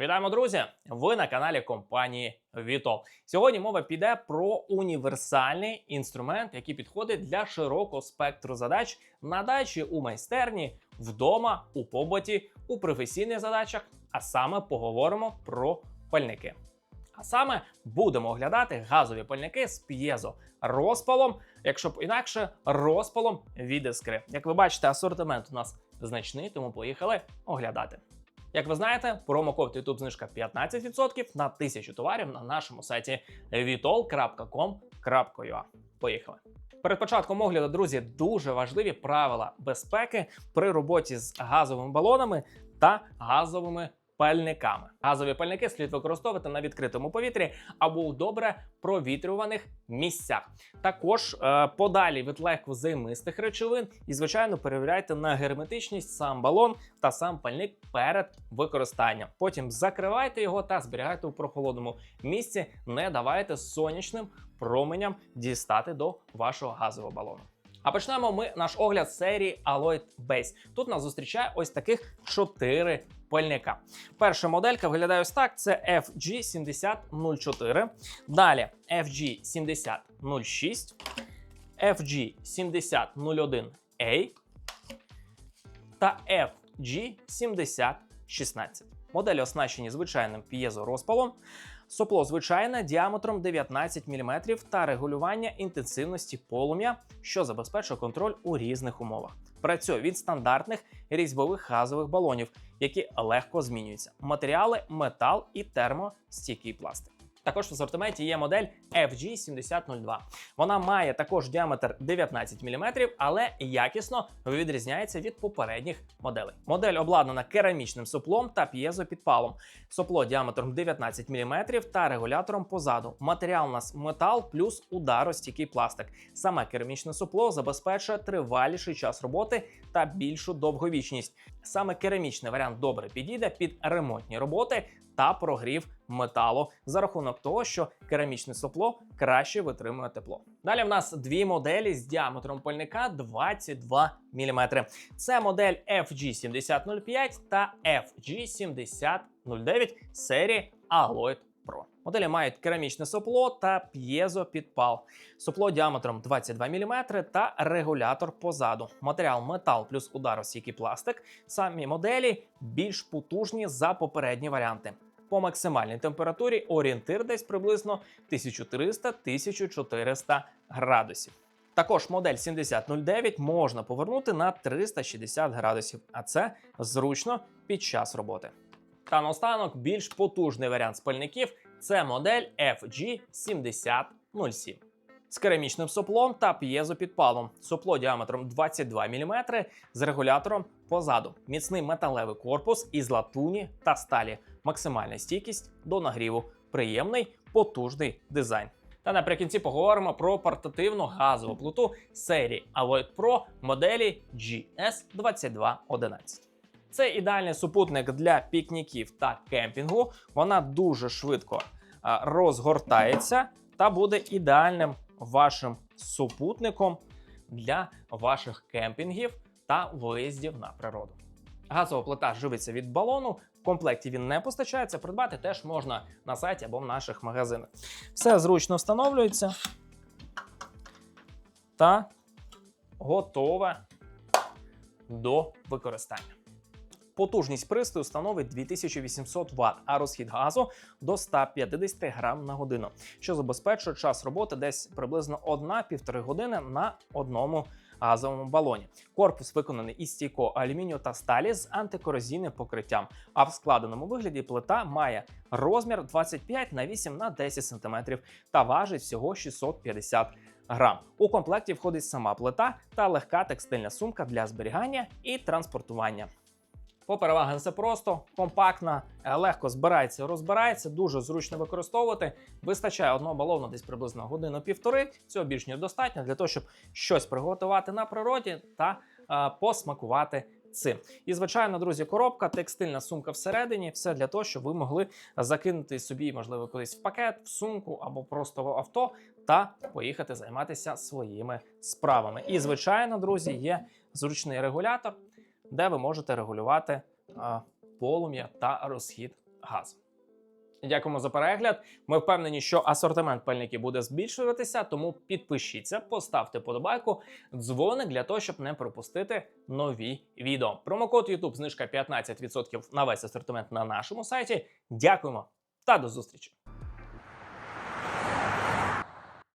Вітаємо, друзі! Ви на каналі компанії Vitol. Сьогодні мова піде про універсальний інструмент, який підходить для широкого спектру задач на дачі у майстерні, вдома, у побуті, у професійних задачах. А саме поговоримо про пальники. А саме будемо оглядати газові пальники з п'єзо розпалом, якщо б інакше розпалом від іскри. Як ви бачите, асортимент у нас значний, тому поїхали оглядати. Як ви знаєте, промокод YouTube знижка 15% на 1000 товарів на нашому сайті vitol.com.ua. Поїхали. Перед початком огляду, друзі, дуже важливі правила безпеки при роботі з газовими балонами та газовими пальниками. Газові пальники слід використовувати на відкритому повітрі або у добре провітрюваних місцях. Також е, подалі від легко займистих речовин і, звичайно, перевіряйте на герметичність сам балон та сам пальник перед використанням. Потім закривайте його та зберігайте у прохолодному місці. Не давайте сонячним променям дістати до вашого газового балону. А почнемо ми наш огляд серії Alloy Base. Тут нас зустрічає ось таких чотири пальника. Перша моделька виглядає ось так: це FG7004. Далі FG7006, FG7001A та FG7016. Моделі оснащені звичайним п'єзорозпалом. Сопло звичайне діаметром 19 мм та регулювання інтенсивності полум'я, що забезпечує контроль у різних умовах. Працює від стандартних різьбових газових балонів, які легко змінюються. Матеріали, метал і термостійкий пластик. Також в асортименті є модель FG7002. Вона має також діаметр 19 мм, але якісно відрізняється від попередніх моделей. Модель обладнана керамічним соплом та п'єзопідпалом. Сопло діаметром 19 мм та регулятором позаду. Матеріал у нас метал плюс ударостійкий пластик. Саме керамічне сопло забезпечує триваліший час роботи та більшу довговічність. Саме керамічний варіант добре підійде під ремонтні роботи та прогрів металу за рахунок того, що керамічне сопло краще витримує тепло. Далі в нас дві моделі з діаметром пальника 22 мм. Це модель FG7005 та FG7009 серії Alloy Pro. Моделі мають керамічне сопло та п'єзопідпал. Сопло діаметром 22 мм та регулятор позаду. Матеріал метал плюс ударостійкий пластик. Самі моделі більш потужні за попередні варіанти. По максимальній температурі орієнтир десь приблизно 1300-1400 градусів. Також модель 7009 можна повернути на 360 градусів, а це зручно під час роботи. Та наостанок більш потужний варіант спальників це модель FG7007 з керамічним соплом та п'єзопідпалом. Сопло діаметром 22 мм з регулятором позаду. Міцний металевий корпус із латуні та сталі. Максимальна стійкість до нагріву. Приємний потужний дизайн. Та наприкінці поговоримо про портативну газову плиту серії Alloy Pro моделі GS2211. Це ідеальний супутник для пікніків та кемпінгу. Вона дуже швидко розгортається та буде ідеальним вашим супутником для ваших кемпінгів та виїздів на природу. Газова плита живиться від балону. В комплекті він не постачається. Придбати теж можна на сайті або в наших магазинах. Все зручно встановлюється та готове до використання. Потужність пристрою становить 2800 Вт, а розхід газу до 150 грам на годину, що забезпечує час роботи десь приблизно 1-1,5 години на одному газовому балоні. Корпус виконаний із стійкого алюмінію та сталі з антикорозійним покриттям. А в складеному вигляді плита має розмір 25 на 8 на 10 см та важить всього 650 грам. У комплекті входить сама плита та легка текстильна сумка для зберігання і транспортування. По перевагам все просто, компактна, е, легко збирається розбирається, дуже зручно використовувати. Вистачає одного балону десь приблизно годину-півтори. Цього більш ніж достатньо для того, щоб щось приготувати на природі та е, посмакувати цим. І, звичайно, друзі, коробка, текстильна сумка всередині, все для того, щоб ви могли закинути собі, можливо, кудись в пакет, в сумку або просто в авто та поїхати займатися своїми справами. І, звичайно, друзі, є зручний регулятор де ви можете регулювати полум'я та розхід газ. Дякуємо за перегляд. Ми впевнені, що асортимент пальників буде збільшуватися, тому підпишіться, поставте подобайку, дзвоник для того, щоб не пропустити нові відео. Промокод YouTube знижка 15% на весь асортимент на нашому сайті. Дякуємо та до зустрічі!